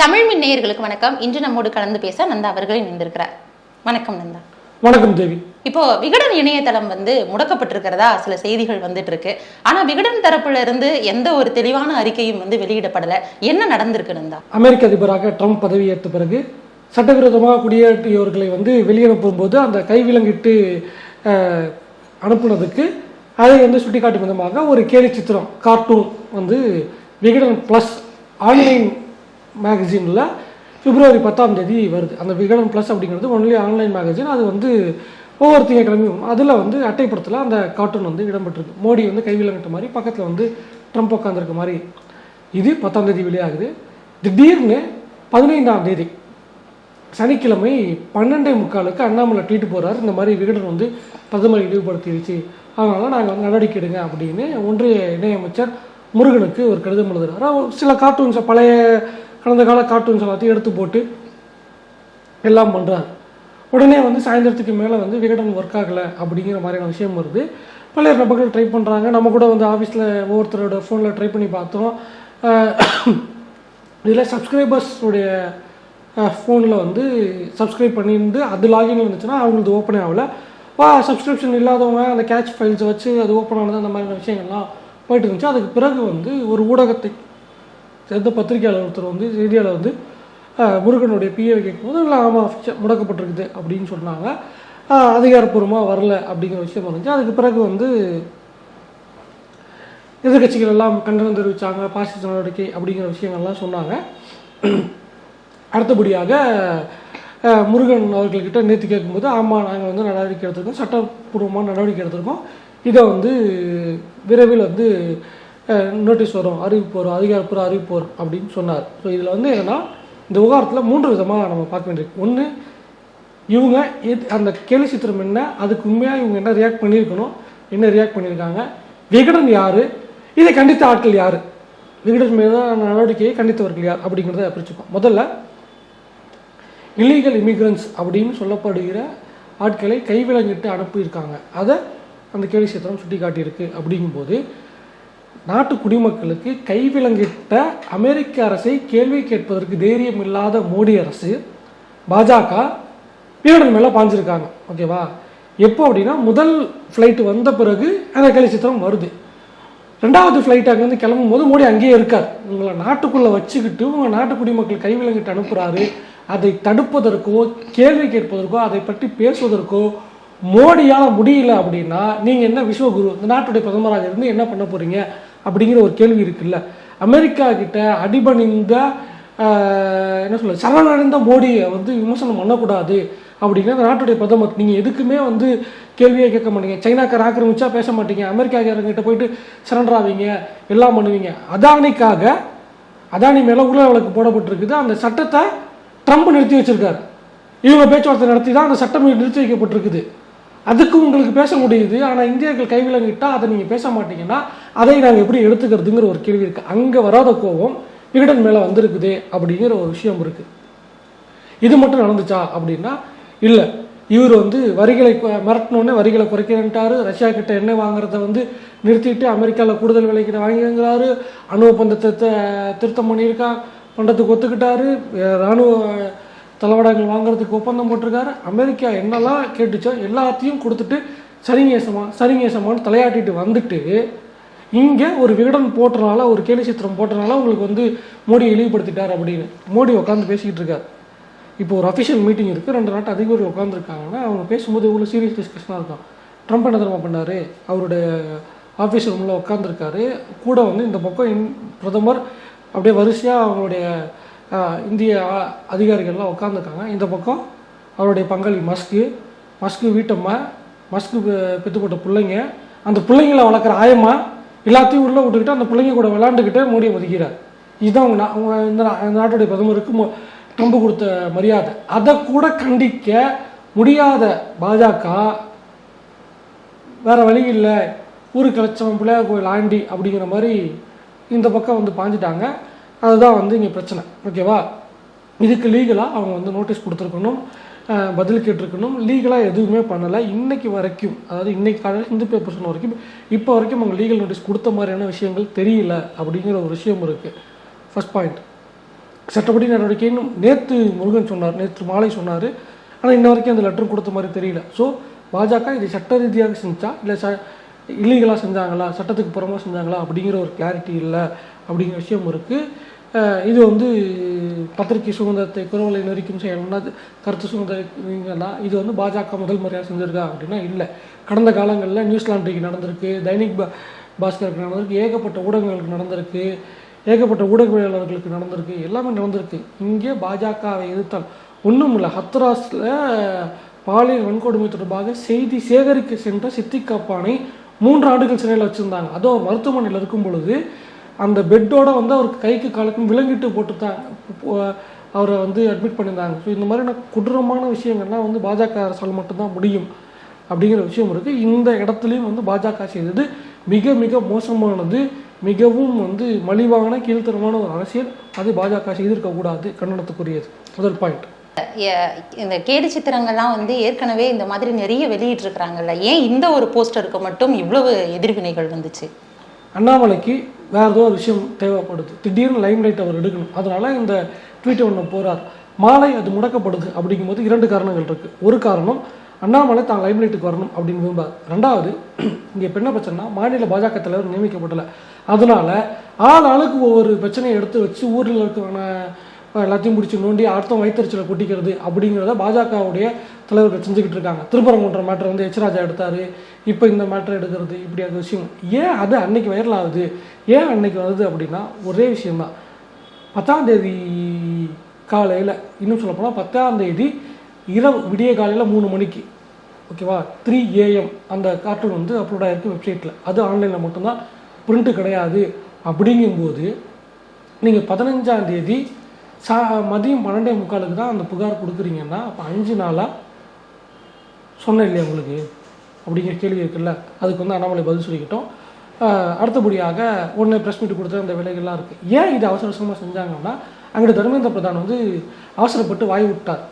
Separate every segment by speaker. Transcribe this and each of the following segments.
Speaker 1: தமிழ் மின் நேயர்களுக்கு வணக்கம். இன்று நம்மோடு கலந்து பேச நந்தா அவர்கள் இணைந்திருக்கிறார். வணக்கம் நந்தா.
Speaker 2: வணக்கம் தேவி.
Speaker 1: இப்போ விகடன் இணையதளம் வந்து முடக்கப்பட்டிருக்கிறதா? சில செய்திகள் வந்துட்டு இருக்கு ஆனா விகடன் தரப்புல இருந்து எந்த ஒரு தெளிவான அறிக்கையும் வந்து வெளியிடப்படல. என்ன நடந்திருக்கு நந்தா?
Speaker 2: அமெரிக்க அதிபராக ட்ரம்ப் பதவியேற்ற பிறகு சட்டவிரோதமாக குடியேற்றியவர்களை வந்து வெளியனுப்பும் போது அந்த கைவிலங்கிட்டு அனுப்புனதுக்கு அதை வந்து சுட்டிக்காட்டும் விதமாக ஒரு கேலி சித்திரம் கார்ட்டூன் வந்து விகடன் ப்ளஸ் ஆன்லைன் மேகசினில் பிப்ரவரி பத்தாம் தேதி வருது. அந்த விகடன் ப்ளஸ் அப்படிங்கிறது ஒன்லி ஆன்லைன் மேகசின் அது வந்து ஒவ்வொரு திங்கக்கிழமையும் அதில் வந்து அட்டைப்படத்தில் அந்த கார்ட்டூன் வந்து இடம்பெற்றிருக்கு. மோடி வந்து கைவிலங்கிட்ட மாதிரி பக்கத்தில் வந்து ட்ரம்ப் உட்காந்துருக்க மாதிரி இது பத்தாம் தேதி வெளியாகுது. திடீர்னு பதினைந்தாம் தேதி சனிக்கிழமை பன்னெண்டே முக்காலுக்கு அண்ணாமலை ட்வீட் போகிறார் இந்த மாதிரி விகடன் வந்து பிரதமரை இழிவுபடுத்திடுச்சு அதனால் நாங்கள் வந்து நடவடிக்கை எடுங்க அப்படின்னு ஒன்றிய இணையமைச்சர் முருகனுக்கு ஒரு கடிதம் எழுதுகிறார் சில கார்ட்டூன்ஸை பழைய கடந்த கால கார்ட்டூன்ஸ் எல்லாத்தையும் எடுத்து போட்டு எல்லாம் பண்ணுறாரு உடனே வந்து சாயந்தரத்துக்கு மேலே வந்து விகடன் ஒர்க் ஆகலை அப்படிங்கிற மாதிரியான விஷயம் வருது. பல நபர்கள் ட்ரை பண்ணுறாங்க நம்ம கூட வந்து ஆஃபீஸில் ஒவ்வொருத்தரோட ஃபோனில் ட்ரை பண்ணி பார்த்தோம். இதில் சப்ஸ்கிரைபர்ஸுடைய ஃபோனில் வந்து சப்ஸ்கிரைப் பண்ணியிருந்து அது லாகின் இருந்துச்சுன்னா அவங்களுக்கு ஓப்பனே ஆகலை. வா சப்ஸ்கிரிப்ஷன் இல்லாதவங்க அந்த கேட்ச் ஃபைல்ஸை வச்சு அது ஓப்பன் ஆனது அந்த மாதிரியான விஷயங்கள்லாம் போயிட்டு இருந்துச்சு. அதுக்கு பிறகு வந்து ஒரு ஊடகத்தை சேர்ந்த பத்திரிகையாளர் ஒருத்தர் வந்து செய்தியாளர் வந்து முருகனுடைய பிஏவை கேட்கும்போது இல்லை ஆமாம் முடக்கப்பட்டிருக்குது அப்படின்னு சொன்னாங்க. அதிகாரப்பூர்வமாக வரல அப்படிங்கிற விஷயம் இருந்துச்சு. அதுக்கு பிறகு வந்து எதிர்கட்சிகள் எல்லாம் கண்டனம் தெரிவித்தாங்க பாசிச நடவடிக்கை அப்படிங்கிற விஷயங்கள்லாம் சொன்னாங்க. அடுத்தபடியாக முருகன் அவர்கள்கிட்ட நேற்று கேட்கும்போது ஆமாம் நாங்கள் வந்து நடவடிக்கை எடுத்திருக்கோம். சட்டப்பூர்வமான நடவடிக்கை எடுத்திருக்கோம். இதை வந்து விரைவில் வந்து நோட்டீஸ் வரும். அறிவிப்பு வரும் அதிகாரப்பூர்வ அறிவிப்பு வரும் அப்படின்னு சொன்னார். ஸோ இதில் வந்து என்னன்னா இந்த விவகாரத்தில் மூன்று விதமாக நம்ம பார்க்க வேண்டியிருக்கு. ஒன்று இவங்க எது அந்த கேலி சித்திரம் என்ன அதுக்கு உண்மையாக இவங்க என்ன ரியாக்ட் பண்ணியிருக்கணும் என்ன ரியாக்ட் பண்ணியிருக்காங்க விகடன் யார் இதை கண்டித்த ஆட்கள் யார் விகடன் மீதான நடவடிக்கையை கண்டித்தவர்கள் யார் அப்படிங்கிறத பிரிச்சுப்போம். முதல்ல இல்லீகல் இமிக்ரன்ஸ் அப்படின்னு சொல்லப்படுகிற ஆட்களை கைவிலங்கிட்டு அனுப்பியிருக்காங்க. அதை அந்த கேலி சித்திரம் சுட்டி காட்டியிருக்கு அப்படிங்கும்போது நாட்டு குடிமக்களுக்கு கைவிலங்கிட்ட அமெரிக்க அரசை கேள்வி கேட்பதற்கு தைரியம் இல்லாத மோடி அரசு பாஜக வீரர்கள் மேலே பாஞ்சிருக்காங்க. ஓகேவா எப்போ அப்படின்னா முதல் ஃப்ளைட்டு வந்த பிறகு அந்த கலிச்சித்திரம் வருது. ரெண்டாவது ஃப்ளைட் அங்கேருந்து கிளம்பும் போது மோடி அங்கேயே இருக்கார். உங்களை நாட்டுக்குள்ளே வச்சுக்கிட்டு உங்கள் நாட்டு குடிமக்கள் கைவிலங்கிட்டு அனுப்புகிறாரு அதை தடுப்பதற்கோ கேள்வி கேட்பதற்கோ அதை பற்றி பேசுவதற்கோ மோடியால் முடியல அப்படின்னா நீங்கள் என்ன விஸ்வகுரு இந்த நாட்டுடைய பிரதமராக இருந்து என்ன பண்ண போகிறீங்க அப்படிங்கிற ஒரு கேள்வி இருக்குல்ல. அமெரிக்கா கிட்ட அடிபணிந்த என்ன சொல்ல சரணடைந்த மோடியை வந்து விமர்சனம் பண்ணக்கூடாது அப்படிங்கிற அந்த நாட்டுடைய பிரதமர். நீங்கள் எதுக்குமே வந்து கேள்வியே கேட்க மாட்டீங்க. சைனாக்கார ஆக்கிரமிச்சா பேச மாட்டீங்க. அமெரிக்காக்காரங்கிட்ட போயிட்டு சரண்டர் ஆவீங்க எல்லாம் பண்ணுவீங்க. அதானிக்காக அதானி மேலே உள்ள வழக்கு போடப்பட்டிருக்குது. அந்த சட்டத்தை ட்ரம்ப் நிறுத்தி வச்சிருக்காரு. இவங்க பேச்சுவார்த்தை நடத்தி தான் அந்த சட்டம் நிறுத்தி வைக்கப்பட்டிருக்குது. அதுக்கு உங்களுக்கு பேச முடியுது. ஆனால் இந்தியர்கள் கைவிலங்கிட்டால் அதை நீங்கள் பேச மாட்டீங்கன்னா அதை நாங்கள் எப்படி எடுத்துக்கிறதுங்கிற ஒரு கேள்வி இருக்குது அங்கே வராத கோபம் விகடன் மேலே வந்திருக்குதே அப்படிங்கிற ஒரு விஷயம் இருக்குது இது மட்டும் நடந்துச்சா அப்படின்னா இல்லை. இவர் வந்து வரிகளை கு- மிரட்டினோடனே வரிகளை குறைக்கிறேன்ட்டாரு ரஷ்யா கிட்ட எண்ணெய் வாங்குறத வந்து நிறுத்திட்டு அமெரிக்காவில் கூடுதல் விலைக்கு வாங்கிங்கிறாரு அணு ஒப்பந்தத்தை திருத்தம் பண்ணியிருக்கா பண்ணுறதுக்கு ஒத்துக்கிட்டாரு. ராணுவ தளவாடங்கள் வாங்குறதுக்கு ஒப்பந்தம் போட்டிருக்காரு. அமெரிக்கா என்னெல்லாம் கேட்டுச்சோ எல்லாத்தையும் கொடுத்துட்டு சரிங்கேசமா சரிங்கேசமான்னு தலையாட்டிட்டு வந்துட்டு இங்கே ஒரு விகடன் போட்டனால ஒரு கேலி சித்திரம் போட்டனால உங்களுக்கு வந்து மோடி இழிவுபடுத்திட்டார் அப்படின்னு மோடி உட்காந்து பேசிக்கிட்டு இருக்காரு. இப்போ ஒரு அஃபிஷியல் மீட்டிங் இருக்குது ரெண்டு நாட்டு அதிகாரிகள் உட்காந்துருக்காங்கன்னா அவங்க பேசும்போது இவ்வளோ சீரியஸ் டிஸ்கஷனாக இருக்கும். ட்ரம்ப் என்ன தெரியுமா பண்ணார்? அவருடைய ஆஃபீஸ் ரூமில் உட்காந்துருக்காரு கூட வந்து இந்த பக்கம் பிரதமர் அப்படியே வரிசையாக அவங்களுடைய இந்திய அதிகாரிகள்லாம் உட்காந்துருக்காங்க இந்த பக்கம் அவருடைய பங்காளி மஸ்கு. மஸ்கு வீட்டம்மா. மஸ்கு பெற்றுக்கொட்ட பிள்ளைங்க. அந்த பிள்ளைங்களை வளர்க்குற ஆயம்மா எல்லாத்தையும் உள்ளே விட்டுக்கிட்டு அந்த பிள்ளைங்க கூட விளாண்டுக்கிட்டே மோடியை மதிக்கிறார். இதுதான் அவங்க அவங்க இந்த நா- இந்த நாட்டுடைய பிரதமருக்கு நம்ப ட்ரம்ப் கொடுத்த மரியாதை. அதை கூட கண்டிக்க முடியாத பாஜக வேற வழி இல்லை. ஊருக்கு லட்சம் பிள்ளையார் கோயில் ஆண்டி அப்படிங்கிற மாதிரி இந்த பக்கம் வந்து பாஞ்சிட்டாங்க. அதுதான் வந்து இங்கே பிரச்சனை. ஓகேவா இதுக்கு லீகலாக அவங்க வந்து நோட்டீஸ் கொடுத்துருக்கணும். பதில் கேட்டிருக்கணும். லீகலாக எதுவுமே பண்ணலை. இன்னைக்கு வரைக்கும் அதாவது இன்றைக்கு காலையில் இந்து பேப்பர் சொன்ன வரைக்கும் இப்போ வரைக்கும் அவங்க லீகல் நோட்டீஸ் கொடுத்த மாதிரியான விஷயங்கள் தெரியல அப்படிங்கிற ஒரு விஷயம் இருக்குது ஃபர்ஸ்ட் பாயிண்ட் சட்டப்படி நடவடிக்கைன்னு நேற்று முருகன் சொன்னார். நேற்று மாலை சொன்னார். ஆனால் இன்ன வரைக்கும் அந்த லெட்டர் கொடுத்த மாதிரி தெரியல. ஸோ பாஜக இதை சட்ட ரீதியாக செஞ்சா இல்லை ச இல்லீகலாக செஞ்சாங்களா? சட்டத்துக்கு புறமாக செஞ்சாங்களா? அப்படிங்கிற ஒரு கிளாரிட்டி இல்லை. அப்படிங்கிற விஷயம் இருக்குது இது வந்து பத்திரிகை சுதந்திரத்தை குரவலை நெறிக்கும் செயல்னா கருத்து சுதந்திரங்கன்னா இது வந்து பாஜக முதல் முறையாக செஞ்சுருக்கா அப்படின்னா இல்லை. கடந்த காலங்களில் நியூசிலாண்டுக்கு நடந்திருக்கு தைனிக் பா பாஸ்கருக்கு நடந்திருக்கு ஏகப்பட்ட ஊடகங்களுக்கு நடந்திருக்கு ஏகப்பட்ட ஊடகவியலாளர்களுக்கு நடந்திருக்கு எல்லாமே நடந்திருக்கு. இங்கே பாஜகவை எதிர்த்தால் ஒன்றும் இல்லை. ஹத்ராஸில் பாலியல் வன்கொடுமை தொடர்பாக செய்தி சேகரிக்க சென்ற சித்திக்கப்பானை மூன்று ஆண்டுகள் சிறையில் வச்சுருந்தாங்க. அதுவும் மருத்துவமனையில் இருக்கும் பொழுது அந்த பெட்டோட வந்து அவருக்கு கைக்கு காலுக்கும் விலங்கிட்டு போட்டு தான் அவரை வந்து அட்மிட் பண்ணியிருந்தாங்க. ஸோ இந்த மாதிரியான கொடூரமான விஷயங்கள்லாம் வந்து பாஜக அரசால் மட்டும்தான் முடியும் அப்படிங்கிற விஷயம் இருக்குது இந்த இடத்துலையும் வந்து பாஜக செய்தது மிக மிக மோசமானது மிகவும் வந்து மலிவான கீழ்த்தரமான ஒரு அரசியல். அது பாஜக செய்திருக்கக்கூடாது கண்டனத்துக்குரியது. முதல் பாயிண்ட்
Speaker 1: இந்த கேடு சித்திரங்கள்லாம் வந்து ஏற்கனவே இந்த மாதிரி நிறைய வெளியிட்டிருக்கிறாங்கல்ல. ஏன் இந்த ஒரு போஸ்டருக்கு மட்டும் இவ்வளவு எதிர்வினைகள் வந்துச்சு?
Speaker 2: அண்ணாமலைக்கு வேறு ஏதோ ஒரு விஷயம் தேவைப்படுது. திடீர்னு லைம் லைட் அவர் எடுக்கணும். அதனால இந்த ட்வீட்டை ஒன்று போகிறார் மாலை அது முடக்கப்படுது அப்படிங்கும்போது இரண்டு காரணங்கள் இருக்குது ஒரு காரணம் அண்ணாமலை தான் லைம் லைட்டுக்கு வரணும் அப்படின்னு விரும்பார் ரெண்டாவது இங்கே இப்போ என்ன பிரச்சனைனா மாநில பாஜக தலைவர் நியமிக்கப்படலை. அதனால ஆள் ஆளுக்கு ஒவ்வொரு பிரச்சனையை எடுத்து வச்சு ஊரில் இருக்கிற எல்லாத்தையும் பிடிச்சி நோண்டி அடுத்தவங்க வைத்தறிச்சலை கொட்டிக்கிறது அப்படிங்கிறத பாஜகவுடைய தலைவர்கள் செஞ்சுக்கிட்டு இருக்காங்க. திருப்பரங்குன்ற மேட்ரு வந்து எச் எடுத்தார் எடுத்தாரு. இப்போ இந்த மேட்ரு எடுக்கிறது இப்படி அந்த விஷயம். ஏன் அது அன்னைக்கு வைரல் ஆகுது? ஏன் அன்னைக்கு வருது அப்படின்னா ஒரே விஷயம்தான். பத்தாம் தேதி காலையில் இன்னும் சொல்ல போனால் பத்தாம் தேதி இரவு விடிய காலையில் மூணு மணிக்கு ஓகேவா த்ரீ ஏஎம் அந்த கார்ட்டூன் வந்து அப்லோட் ஆகிருக்கு வெப்சைட்டில் அது ஆன்லைனில் மட்டும்தான். பிரிண்ட்டு கிடையாது. அப்படிங்கும்போது நீங்கள் பதினஞ்சாம் தேதி சா மதியம் பன்னெண்டே முக்காலுக்கு தான் அந்த புகார் கொடுக்குறீங்கன்னா அப்போ அஞ்சு நாளாக சொன்னேன் இல்லையா உங்களுக்கு? அப்படிங்கிற கேள்வி இருக்குல்ல? அதுக்கு வந்து அண்ணாமலை பதில் சொல்லிக்கிட்டோம். அடுத்தபடியாக ஒன்று ப்ரெஸ் மீட் கொடுத்த அந்த விலைகள்லாம் இருக்குது ஏன் இது அவசர அவசரமாக செஞ்சாங்கன்னா அங்கிட்டு தர்மேந்திர பிரதான் வந்து அவசரப்பட்டு வாய் விட்டார்.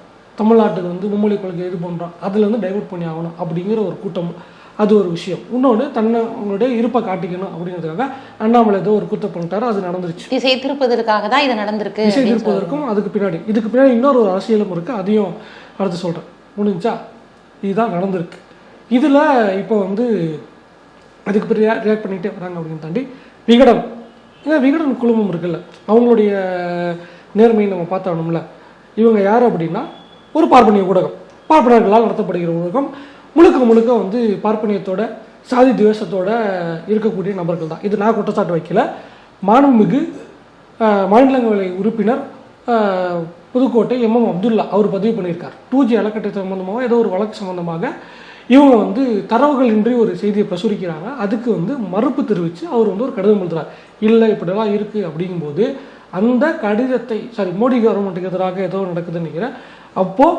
Speaker 2: தமிழ்நாட்டுக்கு வந்து மும்மொழி கொள்கை இது பண்ணுறோம் அதுலேருந்து டைவர்ட் பண்ணி ஆகணும் அப்படிங்கிற ஒரு கூட்டம். அது ஒரு விஷயம். இன்னொன்று தன்னை அவங்களுடைய இருப்பை காட்டிக்கணும் அப்படிங்கிறதுக்காக அண்ணாமலை ஏதோ ஒரு குத்தம் பண்ணிட்டாரு. அது நடந்துருச்சு.
Speaker 1: திசை திருப்பதற்காக தான் இது நடந்திருக்கு
Speaker 2: திசை திருப்பதற்கும் அதுக்கு பின்னாடி. இதுக்கு பின்னாடி இன்னொரு ஒரு அரசியலும் இருக்குது அதையும் அடுத்து சொல்கிறேன் முடிஞ்சா இதுதான் நடந்திருக்கு. இதில் இப்போ வந்து அதுக்கு பிறகு ரியாக்ட் பண்ணிகிட்டே வராங்க அப்படின்னு தாண்டி விகடன். ஏன்னா விகடன் குழுமம் இருக்குல்ல. அவங்களுடைய நேர்மையை நம்ம பார்த்தாகணும்ல இவங்க யார் அப்படின்னா ஒரு பார்ப்பனிய ஊடகம். பார்ப்பனர்களால் நடத்தப்படுகிற ஊடகம் முழுக்க முழுக்க வந்து பார்ப்பனியத்தோட சாதி துவேஷத்தோட இருக்கக்கூடிய நபர்கள் தான். இது நான் குற்றச்சாட்டு வைக்கல. மாண்புமிகு மாநிலங்களவை உறுப்பினர் புதுக்கோட்டை எம்எம் அப்துல்லா அவர் பதிவு பண்ணியிருக்கார். டூ ஜி அலக்கட்டை சம்பந்தமாக ஏதோ ஒரு வழக்கு சம்பந்தமாக இவங்க வந்து தரவுகள் இன்றி ஒரு செய்தியை பிரசுரிக்கிறாங்க. அதுக்கு வந்து மறுப்பு தெரிவித்து அவர் வந்து ஒரு கடிதம் எழுதுறார். இல்லை இப்படிலாம் இருக்குது அப்படிங்கும்போது அந்த கடிதத்தை சாரி மோடி கவர்மெண்ட்டுக்கு எதிராக ஏதோ நடக்குதுன்னு நினைக்கிறேன். அப்போது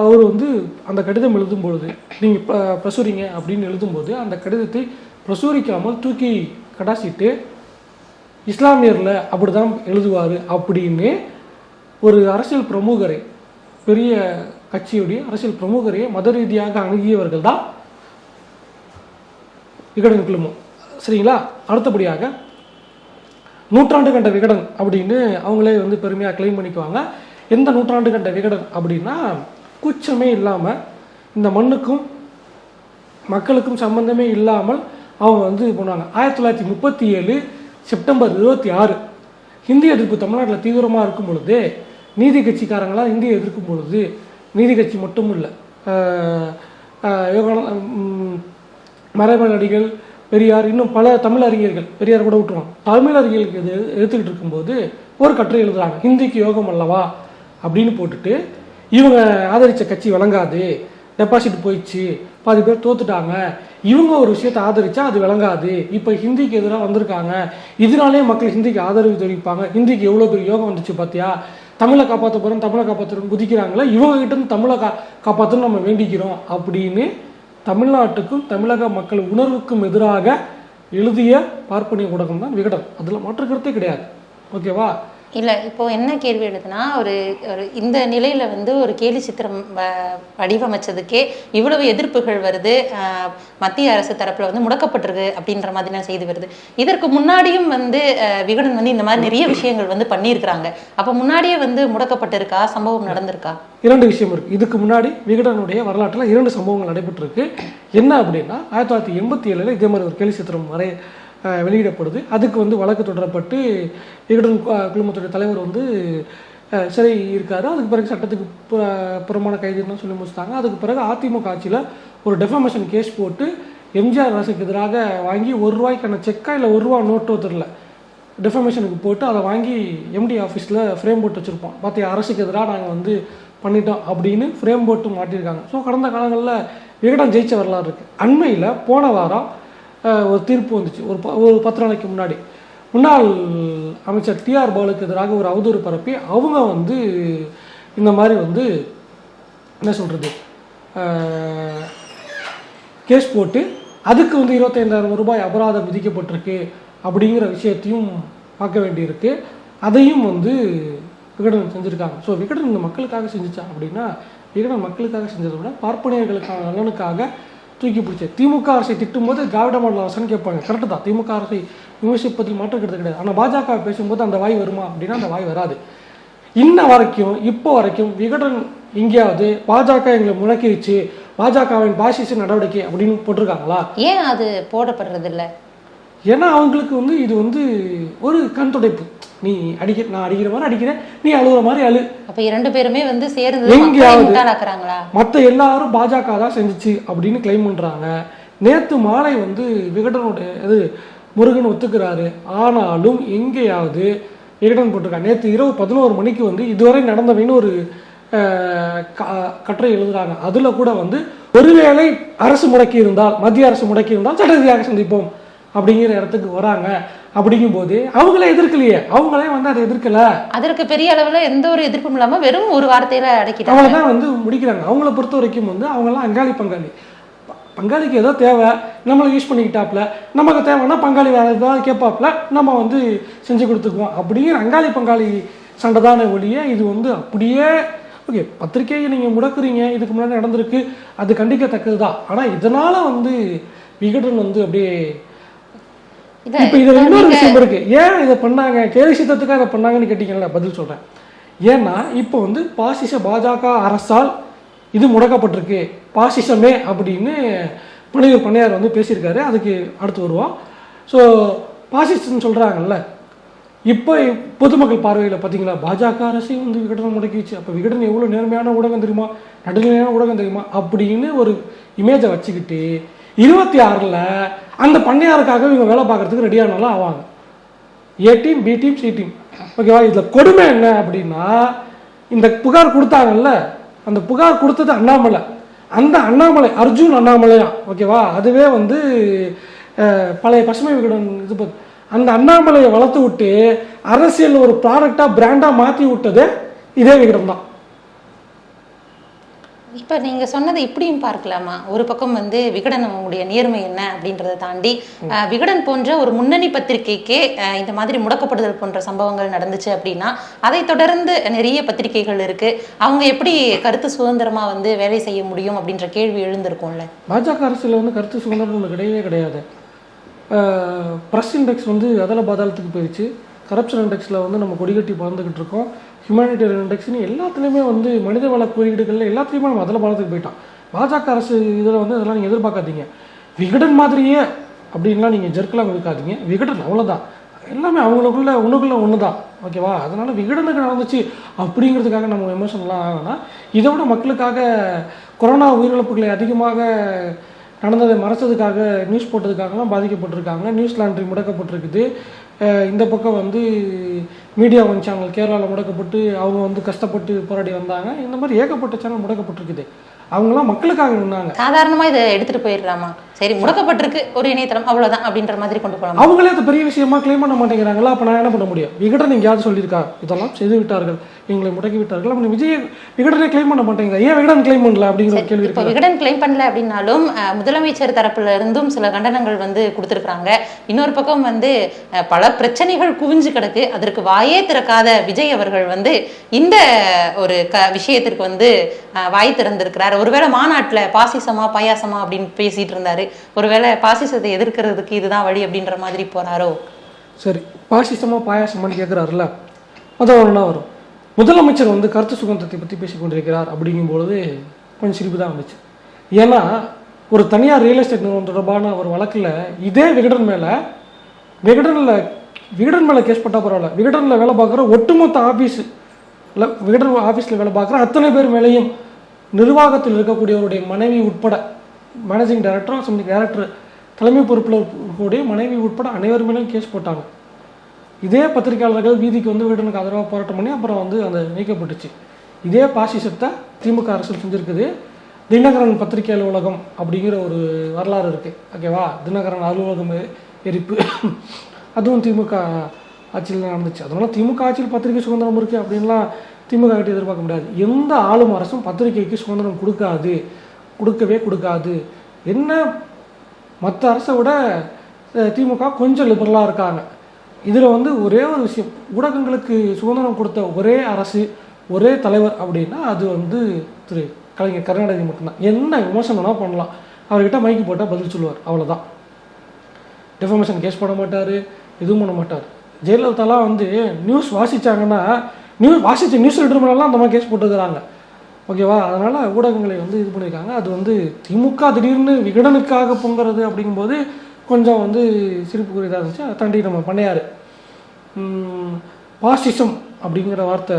Speaker 2: அவர் வந்து அந்த கடிதம் எழுதும் பொழுது நீங்கள் பிரசுரிங்க அப்படின்னு எழுதும்போது அந்த கடிதத்தை பிரசுரிக்காமல் தூக்கி கடாசிட்டு இஸ்லாமியரில் அப்படி தான் எழுதுவார் அப்படின்னு ஒரு அரசியல் பிரமுகரை பெரிய கட்சியுடைய அரசியல் பிரமுகரையே மத ரீதியாக அணுகியவர்கள் தான் விகடன் குழுமம். சரிங்களா? அடுத்தபடியாக நூற்றாண்டு கண்ட விகடன் அப்படின்னு அவங்களே வந்து பெருமையாக கிளைம் பண்ணிக்குவாங்க. எந்த நூற்றாண்டு கண்ட விகடன் அப்படின்னா கூச்சமே இல்லாமல் இந்த மண்ணுக்கும் மக்களுக்கும் சம்பந்தமே இல்லாமல் அவங்க வந்து பண்ணுவாங்க ஆயிரத்தி தொள்ளாயிரத்தி முப்பத்தி ஏழு செப்டம்பர் இருபத்தி ஆறு ஹிந்தி எதிர்ப்பு தமிழ்நாட்டில் தீவிரமாக இருக்கும் பொழுது நீதி கட்சிக்காரங்களாம் இந்தியை எதிர்க்கும் பொழுது நீதி கட்சி மட்டும் இல்லை மறைமலடிகள் பெரியார் இன்னும் பல தமிழ் அறிஞர்கள் பெரியார் கூட விட்டுருவாங்க. தமிழ் அறிஞர்களுக்கு எது எடுத்துக்கிட்டு இருக்கும்போது ஒரு கட்டுரை எழுதுறாங்க ஹிந்திக்கு யோகம் அல்லவா? அப்படின்னு போட்டுட்டு இவங்க ஆதரித்த கட்சி விளங்காது டெபாசிட் போயிடுச்சு பாதி பேர் தோத்துட்டாங்க. இவங்க ஒரு விஷயத்தை ஆதரிச்சா அது விளங்காது. இப்போ ஹிந்திக்கு எதிராக வந்திருக்காங்க. இதனாலே மக்கள் ஹிந்திக்கு ஆதரவு தெரிவிப்பாங்க. ஹிந்திக்கு எவ்வளோ பெரிய யோகம் வந்துச்சு பார்த்தியா தமிழை காப்பாற்ற போகிறோம் தமிழை காப்பாற்றுறோம் குதிக்கிறாங்களா இவங்ககிட்ட இருந்து தமிழை கா காப்பாற்றணும் நம்ம வேண்டிக்கிறோம் அப்படின்னு தமிழ்நாட்டுக்கும் தமிழக மக்கள் உணர்வுக்கும் எதிராக எழுதிய பார்ப்பனிய ஊடகம் தான் விகடன். அதில் மாற்று கருத்தே கிடையாது. ஓகேவா?
Speaker 1: இல்லை இப்போ என்ன கேள்வி எழுதுனா ஒரு ஒரு இந்த நிலையில வந்து ஒரு கேலி சித்திரம் வ- வடிவமைச்சதுக்கே இவ்வளவு எதிர்ப்புகள் வருது மத்திய அரசு தரப்புல வந்து முடக்கப்பட்டிருக்கு அப்படின்ற மாதிரிலாம் செய்தி வருது. இதற்கு முன்னாடியும் வந்து விகடன் வந்து இந்த மாதிரி நிறைய விஷயங்கள் வந்து பண்ணியிருக்கிறாங்க. அப்ப முன்னாடியே வந்து முடக்கப்பட்டிருக்கா? சம்பவம் நடந்திருக்கா?
Speaker 2: இரண்டு விஷயம் இருக்கு. இதுக்கு முன்னாடி விகடனுடைய வரலாற்றில் இரண்டு சம்பவங்கள் நடைபெற்றிருக்கு. என்ன அப்படின்னா ஆயிரத்தி தொள்ளாயிரத்தி எண்பத்தி ஏழில் இதே மாதிரி ஒரு கேலி சித்திரம் வரைய வெளியிடப்படுது. அதுக்கு வந்து வழக்கு தொடரப்பட்டு விகடன் குழுமத்துடைய தலைவர் வந்து சிறை இருக்காரு. அதுக்கு பிறகு சட்டத்துக்கு புற- புறமான கைதுன்னு சொல்லி முடிச்சிட்டாங்க. அதுக்கு பிறகு அதிமுக ஆட்சியில் ஒரு டெஃபமேஷன் கேஸ் போட்டு எம்ஜிஆர் அரசுக்கு எதிராக வாங்கி ஒரு ரூபாய்க்கான செக்கா இல்லை ஒரு ரூபா நோட்டோ தெரில டெஃபமேஷனுக்கு போட்டு அதை வாங்கி எம்டி ஆஃபீஸில் ஃப்ரேம் போட்டு வச்சுருப்போம். பார்த்தியா அரசுக்கு எதிராக நாங்கள் வந்து பண்ணிட்டோம் அப்படின்னு ஃப்ரேம் போட்டு மாட்டியிருக்காங்க. ஸோ கடந்த காலங்களில் விகடன் ஜெயிச்ச வரலாறு இருக்குது அண்மையில் போன வாரம் ஒரு தீர்ப்பு வந்துச்சு. ஒரு ப- ஒரு பத்து நாளைக்கு முன்னாடி. முன்னாள் அமைச்சர் டிஆர் பாலுக்கு எதிராக ஒரு அவதூறு பரப்பி அவங்க வந்து இந்த மாதிரி வந்து என்ன சொல்கிறது கேஸ் போட்டு அதுக்கு வந்து இருபத்தைந்தாயிரம் ரூபாய் அபராதம் விதிக்கப்பட்டிருக்கு அப்படிங்கிற விஷயத்தையும் பார்க்க வேண்டியிருக்கு. அதையும் வந்து விகடன் செஞ்சுருக்காங்க. ஸோ விகடன் இந்த மக்களுக்காக செஞ்சுச்சா அப்படின்னா விகடன் மக்களுக்காக செஞ்சதை விட பார்ப்பனியர்களுக்கான நலனுக்காக தூக்கி பிடிச்ச. திமுக அரசை திட்டும்போது திராவிட மாடல் அரசன் கேட்பாங்க. கரெக்டு தான். திமுக அரசை விமர்சிப்பதில் மாற்றம் கிடையாது கிடையாது. ஆனால் பாஜக பேசும்போது அந்த வாய் வருமா அப்படின்னா அந்த வாய் வராது. இன்ன வரைக்கும் இப்போ வரைக்கும் விகடன் எங்கேயாவது பாஜக எங்களை முடக்கிருச்சு பாஜகவின் பாசிச நடவடிக்கை அப்படின்னு போட்டிருக்காங்களா?
Speaker 1: ஏன் அது போடப்படுறது இல்லை
Speaker 2: ஏன்னா அவங்களுக்கு வந்து இது வந்து ஒரு கண் துடைப்பு. நீ அடிக்க நான் அடிக்கிற மாதிரி அடிக்கிறேன் நீ அழுகுற மாதிரி அழு.
Speaker 1: அப்ப இரண்டு பேருமே வந்து சேர்ந்து
Speaker 2: எங்கேயாவது- மற்ற எல்லாரும் பாஜக தான் செஞ்சுச்சு அப்படின்னு கிளைம் பண்ணுறாங்க நேற்று மாலை வந்து விகடனுடைய இது முருகன் ஒத்துக்கிறாரு. ஆனாலும் எங்கேயாவது விகடன் போட்டிருக்காங்க நேற்று இரவு பதினோரு மணிக்கு வந்து இதுவரை நடந்தவைன்னு ஒரு கட்டுரை எழுதுறாங்க. அதில் கூட வந்து ஒருவேளை அரசு முடக்கி இருந்தால் மத்திய அரசு முடக்கி இருந்தால் சட்ட ரீதியாக சந்திப்போம். அப்படிங்கிற இடத்துக்கு வராங்க. அப்படிங்கும்போது அவங்களே எதிர்க்கலையே. அவங்களே வந்து அதை எதிர்க்கல.
Speaker 1: அதற்கு பெரிய அளவுல எந்த ஒரு எதிர்ப்பும் இல்லாம வெறும் ஒரு வார்த்தையில அடக்கிட்டாங்க.
Speaker 2: அவங்கள தான் வந்து முடிக்கிறாங்க. அவங்கள பொறுத்த வரைக்கும் வந்து அவங்கெல்லாம் அங்காளி பங்காளி. பங்காளிக்கு ஏதோ தேவை. நம்மளை யூஸ் பண்ணிக்கிட்டாப்புல. நமக்கு தேவைன்னா பங்காளி வேறு ஏதாவது கேட்பாப்புல. நம்ம வந்து செஞ்சு கொடுத்துக்குவோம். அப்படிங்கிற அங்காளி பங்காளி சண்டை தானே ஒழிய இது வந்து அப்படியே ஓகே பத்திரிக்கையை நீங்கள் முடக்குறீங்க. இதுக்கு முன்னாடி நடந்திருக்கு. அது கண்டிக்கத்தக்கது தான் ஆனால் இதனால் வந்து விகடன் வந்து அப்படியே இப்போ இதுல இன்னொரு விஷயம் இருக்கு. ஏன் இதை பண்ணாங்க? கேலி சித்தத்துக்காக இதை பண்ணாங்கன்னு கேட்டீங்கல்ல பதில் சொல்றேன். ஏன்னா இப்போ வந்து பாசிச பாஜக அரசால் இது முடக்கப்பட்டிருக்கு. பாசிசமே அப்படின்னு பணியூர் பண்ணையார் வந்து பேசியிருக்காரு. அதுக்கு அடுத்து வருவோம். ஸோ பாசிசம்னு சொல்றாங்கல்ல இப்போ பொதுமக்கள் பார்வையில் பார்த்தீங்களா பாஜக அரசே வந்து விகடன் முடக்கிச்சு அப்போ விகடன் எவ்வளோ நேர்மையான ஊடகம் தெரியுமா? நடுநிலையான ஊடகம் தெரியுமா? அப்படின்னு ஒரு இமேஜை வச்சுக்கிட்டு இருபத்தி ஆறில் அந்த பண்ணையாருக்காக இவங்க வேலை பார்க்கறதுக்கு ரெடியானாலும் ஆவாங்க. A team B team C team ஓகேவா இதில் கொடுமை என்ன அப்படின்னா இந்த புகார் கொடுத்தாங்கல்ல அந்த புகார் கொடுத்தது அண்ணாமலை. அந்த அண்ணாமலை அர்ஜுன் அண்ணாமலையா? ஓகேவா அதுவே வந்து பழைய பசுமை விகடன் இது பத்- அந்த அண்ணாமலையை வளர்த்து விட்டு அரசியல் ஒரு ப்ராடக்டாக பிராண்டாக மாற்றி விட்டது இதே விகடன் தான்
Speaker 1: இப்ப நீங்க சொன்னதை இப்படியும் பார்க்கலாமா? ஒரு பக்கம் வந்து விகடன் அவங்களுடைய நேர்மை என்ன அப்படின்றத தாண்டி விகடன் போன்ற ஒரு முன்னணி பத்திரிகைக்கே இந்த மாதிரி முடக்கப்படுதல் போன்ற சம்பவங்கள் நடந்துச்சு அப்படின்னா அதை தொடர்ந்து நிறைய பத்திரிகைகள் இருக்கு. அவங்க எப்படி கருத்து சுதந்திரமா வந்து வேலை செய்ய முடியும் அப்படின்ற கேள்வி எழுந்திருக்கும்ல?
Speaker 2: பாஜக அரசியல் வந்து கருத்து சுதந்திரம் ஒன்று கிடையவே கிடையாது. ப்ரெஸ் இண்டெக்ஸ் வந்து அதல பாதாளத்துக்கு போயிடுச்சு. கரப்ஷன் இண்டெக்ஸில் வந்து நம்ம கொடிகட்டி பறந்துக்கிட்டு இருக்கோம். ஹியூமனிட்டேரியன் இண்டெக்ஸ்னு எல்லாத்துலேயுமே வந்து மனித வள குறியீடுகளில் எல்லாத்துலேயுமே நம்ம அதில் பாதாளத்துக்கு போயிட்டோம். பாஜக அரசு இதில் வந்து அதெல்லாம் நீங்கள் எதிர்பார்க்காதீங்க. விகடன் மாதிரியே அப்படின்லாம் நீங்கள் ஜெர்க்கெலாம் இருக்காதீங்க விகடன் அவ்வளோதான் எல்லாமே அவங்களுக்குள்ள ஒன்றுக்குள்ள ஒன்று தான் ஓகேவா அதனால் விகடனுக்கு நடந்துச்சு அப்படிங்கிறதுக்காக நம்ம எமோஷன்லாம் ஆகணும்னா இதை விட மக்களுக்காக கொரோனா உயிரிழப்புகளை அதிகமாக நடந்ததை மறைச்சதுக்காக நியூஸ் போட்டதுக்காகலாம் பாதிக்கப்பட்டிருக்காங்க. நியூஸ் லாண்ட்ரி முடக்கப்பட்டிருக்குது இந்த பக்கம் வந்து மீடியா ஒன் சேனல் கேரளாவில் முடக்கப்பட்டு அவங்க வந்து கஷ்டப்பட்டு போராடி வந்தாங்க. இந்த மாதிரி ஏகப்பட்ட சேனல் முடக்கப்பட்டிருக்குது. அவங்களாம் மக்களுக்காக நின்னாங்க.
Speaker 1: சாதாரணமாக இதை எடுத்துகிட்டு போயிடுறாமா? சரி முடக்கப்பட்டிருக்கு. ஒரு இணையதளம் அவ்வளவுதான் அப்படின்ற மாதிரி கொண்டு போகலாம்
Speaker 2: அவங்களே அது பெரிய விஷயமா க்ளைம் பண்ண மாட்டேங்கிறாங்களா? அப்போ நான் என்ன பண்ண முடியும்? விகடன் எங்கேயாவது சொல்லியிருக்கா? இதெல்லாம் செய்து விட்டார்கள். எங்களை முடக்கி விட்டார்கள். அப்படி விஜய் விகடனே க்ளைம் பண்ண மாட்டேங்கிறா. ஏன் விகடன் க்ளைம் பண்ணல அப்படிங்கிற கேள்வி
Speaker 1: இப்போ விகடன் கிளைம் பண்ணல அப்படின்னாலும் முதலமைச்சர் தரப்புல இருந்தும் சில கண்டனங்கள் வந்து கொடுத்துருக்காங்க இன்னொரு பக்கம் வந்து பல பிரச்சனைகள் குவிஞ்சு கிடக்கு. அதற்கு வாயே திறக்காத விஜய் அவர்கள் வந்து இந்த ஒரு க விஷயத்திற்கு வந்து வாய் திறந்திருக்கிறார். ஒருவேளை மாநாட்டுல பாசிசமா பாயாசமா அப்படின்னு பேசிட்டு இருந்தாரு. ஒருவேளை பாசிசத்தை எதிர்க்கிறதுக்கு இதுதான் வழி அப்படின்ற மாதிரி போறாரோ
Speaker 2: சரி பாசிசமா பாயாசமான்னு கேட்குறாருல அதான் ஒன்றா வரும். முதலமைச்சர் வந்து கருத்து சுதந்திரத்தை பற்றி பேசிக்கொண்டிருக்கிறார் அப்படிங்கும்பொழுது அப்படிங்கும் பொழுது கொஞ்சம் சிரிப்பு தான் வந்துச்சு. ஏன்னா ஒரு தனியார் ரியல் எஸ்டேட் நிறுவனம் தொடர்பான ஒரு வழக்கில் இதே விகடன் மேலே விகடனில் விகடன் மேலே கேஸ் போட்டால் பரவாயில்ல. விகடனில் வேலை பார்க்குற ஒட்டுமொத்த ஆஃபீஸ் விகடன் ஆஃபீஸில் வேலை பார்க்குற அத்தனை பேர் மேலேயும் நிர்வாகத்தில் இருக்கக்கூடியவருடைய மனைவி உட்பட மேனேஜிங் டைரக்டரும் அசம்பிளி டைரக்டர் தலைமை பொறுப்பில் இருக்கக்கூடிய மனைவி உட்பட அனைவர் கேஸ் போட்டாங்க. இதே பத்திரிகையாளர்கள் வீதிக்கு வந்து வீடனுக்கு ஆதரவாக போராட்டம் பண்ணி அப்புறம் வந்து அந்த நீக்கப்பட்டுச்சு. இதே பாசிசத்தை திமுக அரசு செஞ்சுருக்குது. தினகரன் பத்திரிகை அலுவலகம் அப்படிங்கிற ஒரு வரலாறு இருக்குது ஓகேவா தினகரன் அலுவலகம் எரிப்பு. அதுவும் திமுக ஆட்சியில் நடந்துச்சு. அதனால் திமுக ஆட்சியில் பத்திரிகை சுதந்திரம் இருக்குது அப்படின்லாம் திமுக கிட்ட எதிர்பார்க்க முடியாது. எந்த ஆளும் அரசும் பத்திரிகைக்கு சுதந்திரம் கொடுக்காது. கொடுக்கவே கொடுக்காது. என்ன? மற்ற அரசை விட திமுக கொஞ்சம் லிபரலாக இருக்காங்க. இதில் வந்து ஒரே ஒரு விஷயம். ஊடகங்களுக்கு சுதந்திரம் கொடுத்த ஒரே அரசு ஒரே தலைவர் அப்படின்னா அது வந்து திரு கலைஞர் கருணாநிதி மட்டும்தான். என்ன விமர்சனம்னா பண்ணலாம். அவர்கிட்ட மைக்கு போட்டால் பதில் சொல்லுவார். அவ்வளோதான் டிஃபர்மேஷன் கேஸ் போட மாட்டார் எதுவும் பண்ண மாட்டார். ஜெயலலிதாலாம் வந்து நியூஸ் வாசிச்சாங்கன்னா நியூஸ் வாசித்த நியூஸ் ரீடர் மேலாம் அந்த மாதிரி கேஸ் போட்டுக்கிறாங்க ஓகேவா? அதனால் ஊடகங்களை வந்து இது பண்ணியிருக்காங்க அது வந்து திமுக திடீர்னு விகடனுக்காக பொங்குறது அப்படிங்கும்போது கொஞ்சம் வந்து சிரிப்புக்குரியதாக இருந்துச்சு. அதை தாண்டி நம்ம பண்ணையார். பாசிசம் அப்படிங்கிற வார்த்தை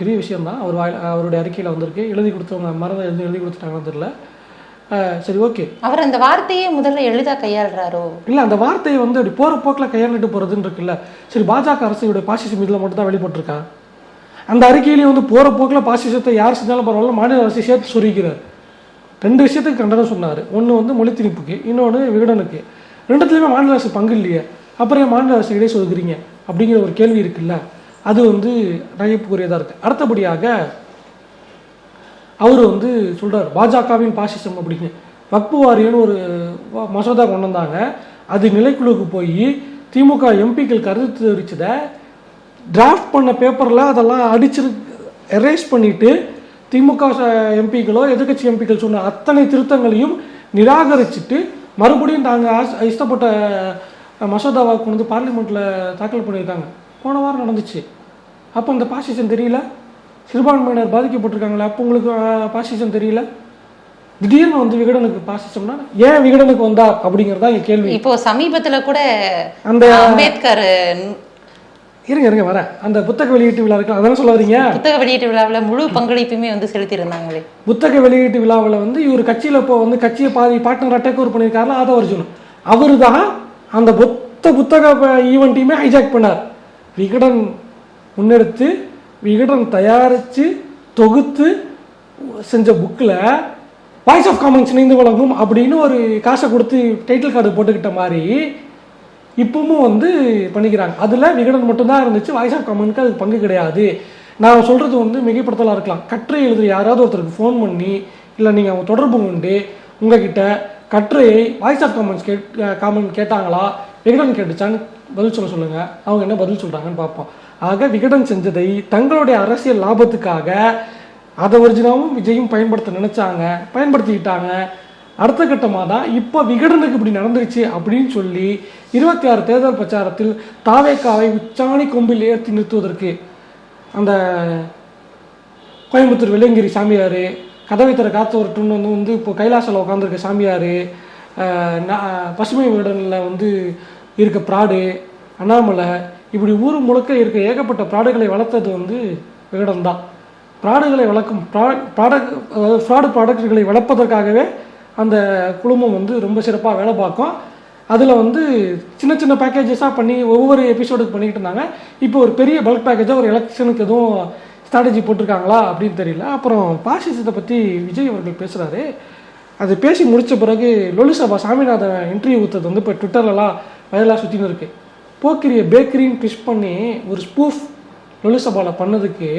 Speaker 2: பெரிய விஷயம்தான். அவர் வாயில் அவருடைய அறிக்கையில் வந்திருக்கு. எழுதி கொடுத்தவங்க மறந்து எழுதி எழுதி கொடுத்துட்டாங்கன்னு தெரியல. சரி ஓகே.
Speaker 1: அவர் அந்த வார்த்தையே முதல்ல எளிதா கையாளுறாரோ?
Speaker 2: இல்லை அந்த வார்த்தையை வந்து அப்படி போகிற போக்கில் கையாண்டுட்டு போகிறதுன்னு இருக்குல்ல. சரி பாஜக அரசுடைய பாசிசம் இதில் மட்டும் தான் வெளிப்பட்டிருக்கா? அந்த அறிக்கையிலேயே வந்து போகிற போக்கில் பாசிசத்தை யார் செஞ்சாலும் பரவாயில்ல மாநில அரசு சேர்த்து சொல்லிக்கிறார் ரெண்டு விஷயத்துக்கு கண்டனம் சொன்னார். ஒன்று வந்து மொழி திணிப்புக்கு இன்னொன்று விகடனுக்கு. ரெண்டுத்துலையுமே மாநில அரசு பங்கு இல்லையே. அப்புறம் ஏன் மாநில அரசு இடையே சொல்கிறீங்க அப்படிங்கிற ஒரு கேள்வி இருக்குல்ல. அது வந்து நகைப்புக்குரியதாக இருக்குது அடுத்தபடியாக அவர் வந்து சொல்கிறார் பாஜகவின் பாசிசம் அப்படின்னு. வக்பு வாரியம்னு ஒரு மசோதா கொண்டு வந்தாங்க. அது நிலைக்குழுவுக்கு போய் திமுக எம்பிக்கள் கருத்து தெரிவிச்சதை டிராஃப்ட் பண்ண பேப்பரில் அதெல்லாம் அடிச்சிரு எரேஸ் பண்ணிட்டு திமுக எம்பிக்களோ எதிர்க்கட்சி எம்பிக்கள் சொன்ன அத்தனை திருத்தங்களையும் நிராகரிச்சுட்டு மறுபடியும் நாங்கள் இஷ்டப்பட்ட மசோதாவை கொண்டு வந்து பார்லிமெண்ட்டில் தாக்கல் பண்ணியிருக்காங்க. போன வாரம் நடந்துச்சு. அப்போ இந்த பாசிசம் தெரியல? சிறுபான்மையினர் பாதிக்கப்பட்டிருக்காங்களே அப்போ உங்களுக்கு பாசிசம் தெரியல? திடீர்னு வந்து விகடனுக்கு பாசிசம்னா ஏன் விகடனுக்கு வந்தார் அப்படிங்கிறதா கேள்வி.
Speaker 1: இப்போ சமீபத்துல கூட
Speaker 2: அந்த
Speaker 1: அம்பேத்கர்
Speaker 2: இருங்க இருங்க வரேன். அந்த புத்தக வெளியீட்டு விழா இருக்கு. அதான சொல்ல வரீங்க
Speaker 1: புத்தக வெளியீட்டு விழாவில் முழு பங்களிப்புமே வந்து செலுத்தியிருந்தாங்களே.
Speaker 2: புத்தக வெளியீட்டு விழாவில் வந்து இவர் கட்சியில் இப்போ வந்து கட்சியை பாதி பார்ட்னர் டேக் ஓவர் பண்ணியிருக்காருல ஆதவ அர்ஜுன் அவர் தான் அந்த புத்த புத்தக ஈவெண்ட்டையுமே ஹைஜாக் பண்ணார். விகடன் முன்னெடுத்து விகடன் தயாரித்து தொகுத்து செஞ்ச புக்கில் வாய்ஸ் ஆஃப் காமன்ஸ் இணைந்து வழங்கும் அப்படின்னு ஒரு காசை கொடுத்து டைட்டில் கார்டு போட்டுக்கிட்ட மாதிரி இப்பவும் வந்து பண்ணிக்கிறாங்க. அதில் விகடன் மட்டும்தான் இருந்துச்சு. வாய்ஸ் ஆஃப் காமனுக்கு அதுக்கு பங்கு கிடையாது. நான் சொல்கிறது வந்து மிகைப்படுத்தலாக இருக்கலாம். கட்டுரை எழுதுற யாராவது ஒருத்தருக்கு ஃபோன் பண்ணி இல்லை நீங்கள் அவங்க தொடர்பு கொண்டு உங்ககிட்ட கட்டுரையை வாய்ஸ் ஆஃப் காமன்ஸ் கேட் காமன் கேட்டாங்களா? விகடன் கேட்டுச்சான்னு பதில் சொல்ல சொல்லுங்கள் அவங்க என்ன பதில் சொல்கிறாங்கன்னு பார்ப்போம். ஆக விகடன் செஞ்சதை தங்களுடைய அரசியல் லாபத்துக்காக அதை ஒரிஜினாவும் விஜயும் பயன்படுத்த நினச்சாங்க. பயன்படுத்திக்கிட்டாங்க. அடுத்த கட்டமாக தான் இப்போ விகடனுக்கு இப்படி நடந்துருச்சு அப்படின்னு சொல்லி இருபத்தி ஆறு தேர்தல் பிரச்சாரத்தில் தாவேக்காவை உச்சாணி கொம்பில் ஏற்றி நிறுத்துவதற்கு அந்த கோயம்புத்தூர் வெள்ளங்கிரி சாமியார் கதவை தர காத்து வரட்டும்னு வந்து வந்து இப்போ கைலாசில் உட்காந்துருக்க சாமியார் பசுமை விகடனில் வந்து இருக்க ப்ராடு அண்ணாமலை இப்படி ஊர் முழுக்க இருக்க ஏகப்பட்ட ப்ராடுகளை வளர்த்தது வந்து விகடன் தான் ப்ராடுகளை வளர்க்கும் ப்ராடக்ட் அதாவது ஃப்ராடு ப்ராடக்ட்களை வளர்ப்பதற்காகவே அந்த குழுமம் வந்து ரொம்ப சிறப்பாக வேலை பார்க்கும். அதில் வந்து சின்ன சின்ன பேக்கேஜஸாக பண்ணி ஒவ்வொரு எபிசோடுக்கு பண்ணிக்கிட்டு இருந்தாங்க. இப்போ ஒரு பெரிய பல்க் பேக்கேஜாக ஒரு எலெக்ஷனுக்கு எதுவும் ஸ்ட்ராட்டஜி போட்டிருக்காங்களா அப்படின்னு தெரியல. அப்புறம் பாசிசத்தை பற்றி விஜய் அவர்கள் பேசுகிறாரு அது பேசி முடித்த பிறகு லொலிசபா சாமிநாதன் இன்டர்வியூ கொடுத்தது வந்து இப்போ ட்விட்டர்லலாம் வைரலாக சுற்றின்னு இருக்கு. போக்கிரியை பேக்கரின்னு ட்விஷ் பண்ணி ஒரு ஸ்பூஃப் லொலிசபாவில் பண்ணதுக்கு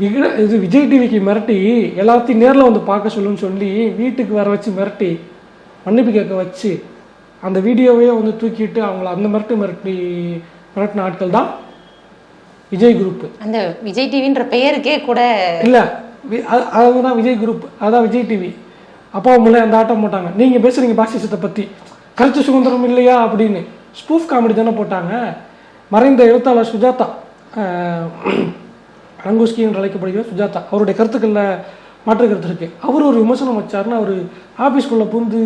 Speaker 2: விகட இது விஜய் டிவிக்கு மிரட்டி எல்லாத்தையும் நேரில் வந்து பார்க்க சொல்லுன்னு சொல்லி வீட்டுக்கு வர வச்சு மிரட்டி மன்னிப்பு கேட்க வச்சு அந்த வீடியோவையே வந்து தூக்கிட்டு அவங்கள அந்த மிரட்டு மிரட்டி மிரட்டின ஆட்கள் தான் விஜய் குரூப்பு
Speaker 1: அந்த விஜய் டிவின்ற பெயருக்கே கூட
Speaker 2: இல்லை அவங்க தான் விஜய் குரூப் அதான் விஜய் டிவி. அப்பா அம்மாலே அந்த ஆட்டம் போட்டாங்க? நீங்கள் பேசுகிறீங்க பாசிசத்தை பற்றி கருத்து சுதந்திரம் இல்லையா அப்படின்னு. ஸ்பூஃப் காமெடி தானே போட்டாங்க. மறைந்த எழுத்தாளர் சுஜாதா அஹ், என்று அழைக்கப்படுகிற சுஜாதா. அவருடைய கருத்துக்களில் மாற்று கருத்து இருக்குது அவர் ஒரு விமர்சனம் வச்சாருன்னா அவர் ஆஃபீஸ்க்குள்ளே பூந்து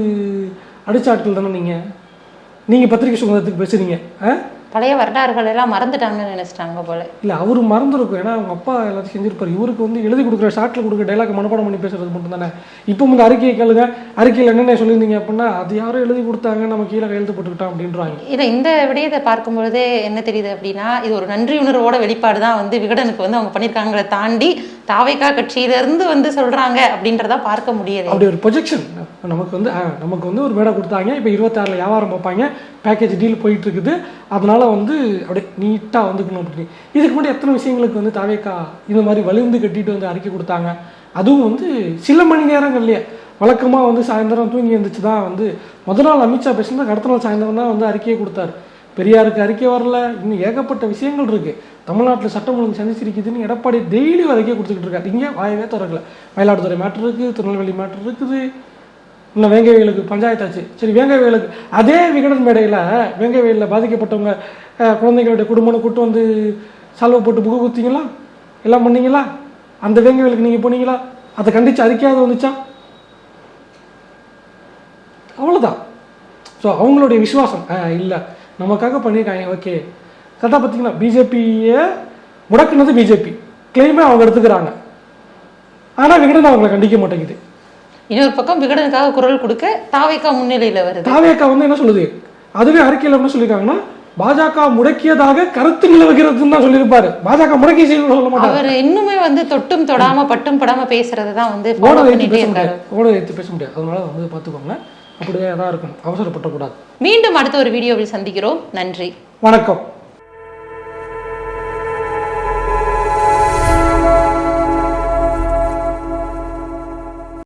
Speaker 2: அடிச்ச ஆட்கள் தானே நீங்கள் நீங்கள் பத்திரிகை சுதந்திரத்துக்கு பேசுகிறீங்க ஆ?
Speaker 1: பழைய வரலாறுகள் எல்லாம் மறந்துட்டாங்கன்னு நினைச்சிட்டாங்க போல.
Speaker 2: இல்லை அவர் மறந்துருக்கும். ஏன்னா அவங்க அப்பா எல்லாத்தையும் செஞ்சிருப்பாரு. இவருக்கு வந்து எழுதி கொடுக்குற ஷார்ட்டில் கொடுக்குற டைலாக் மனப்பாடம் பண்ணி பேசுறது மட்டும் தானே இப்போ வந்து அறிக்கையை கேளுங்க. அறிக்கையில் என்னென்ன சொல்லியிருந்தீங்க அப்படின்னா அது யாரும் எழுதி கொடுத்தாங்க நம்ம கீழே கையெழுத்து போட்டுக்கிட்டோம் அப்படின்றாங்க.
Speaker 1: இல்லை இந்த விடயத்தை பார்க்கும்பொழுதே என்ன தெரியுது அப்படின்னா இது ஒரு நன்றி உணர்வோட வெளிப்பாடு தான் வந்து விகடனுக்கு வந்து அவங்க பண்ணியிருக்காங்களே தாண்டி தாவைக்கா கட்சியிலேருந்து வந்து சொல்கிறாங்க அப்படின்றத பார்க்க முடியுது
Speaker 2: அப்படி ஒரு ப்ரொஜெக்ஷன் நமக்கு வந்து நமக்கு வந்து ஒரு மேடை கொடுத்தாங்க. இப்போ இருபத்தாறில் வியாபாரம் பார்ப்பாங்க பேக்கேஜ் டீல் போயிட்டு இருக்குது அதனால வந்து அப்படியே நீட்டாக வந்துக்கணும் அப்படின்னு. இதுக்கு முன்னாடி எத்தனை விஷயங்களுக்கு வந்து தாவேக்கா இந்த மாதிரி வலிந்து கட்டிட்டு வந்து அறிக்கை கொடுத்தாங்க? அதுவும் வந்து சில மணி நேரங்கள்லயே. வழக்கமாக வந்து சாயந்தரம் தூங்கி எழுந்துச்சு தான் வந்து முத நாள் அமித்ஷா பேசினா அடுத்த நாள் சாயந்தரம் தான் வந்து அறிக்கையை கொடுத்தாரு. பெரியாருக்கு அறிக்கை வரல. இன்னும் ஏகப்பட்ட விஷயங்கள் இருக்கு. தமிழ்நாட்டில் சட்டம் ஒழுங்கு சந்திச்சிருக்குதுன்னு எடப்பாடி டெய்லி அறிக்கை கொடுத்துக்கிட்டு இருக்காரு. இங்கே வாயவே திறக்கல. மயிலாடுதுறை மேட்ரு இருக்குது திருநெல்வேலி மேட்ரு இருக்குது. இன்னும் வேங்கை வயலுக்கு பஞ்சாயத்தாச்சு சரி வேங்கை வயலுக்கு அதே விகடன் மேடையில் வேங்கை வயலில் பாதிக்கப்பட்டவங்க குழந்தைங்களுடைய குடும்பம்னு கூட்டு வந்து சால்வை போட்டு புக்கு குத்திங்களா எல்லாம் பண்ணீங்களா? அந்த வேங்கை வயலுக்கு நீங்கள் போனீங்களா? அதை கண்டித்து அறிக்கையாவது வந்துச்சா? அவ்வளோதான் ஸோ அவங்களுடைய விசுவாசம் இல்லை. நமக்காக பண்ணியிருக்காங்க ஓகே கரெக்டாக பார்த்தீங்கன்னா பிஜேபியை முடக்குனது பிஜேபி. கிளைமே அவங்க எடுத்துக்கிறாங்க. ஆனால் விகடன் அவங்களை கண்டிக்க மாட்டேங்குது.
Speaker 1: இன்னொரு பக்கம் விகடனுக்காக குரல் கொடுக்க தாவைக்கா முன்னிலையில வருது.
Speaker 2: தாவேக்கா வந்து என்ன சொல்லுது? அதுவே அறிக்கையில் என்ன சொல்லியிருக்காங்கன்னா பாஜக முடக்கியதாக கருத்து நிலவுகிறதுன்னு தான் சொல்லியிருப்பாரு. பாஜக முடக்கிய செய்தி சொல்ல மாட்டாங்க.
Speaker 1: அவர் இன்னுமே வந்து தொட்டும் தொடாம பட்டும் படாம பேசுறது தான் வந்து
Speaker 2: ஓட
Speaker 1: பண்ணிட்டே
Speaker 2: பேச முடியாது. ஓட ஏற்றி பேச முடியாது. அதனால வந்து பார்த்துக்கோங்க அப்படியே தான் இருக்கணும் அவசரப்படக்கூடாது.
Speaker 1: மீண்டும் அடுத்த ஒரு வீடியோவில் சந்திக்கிறோம். நன்றி.
Speaker 2: வணக்கம்.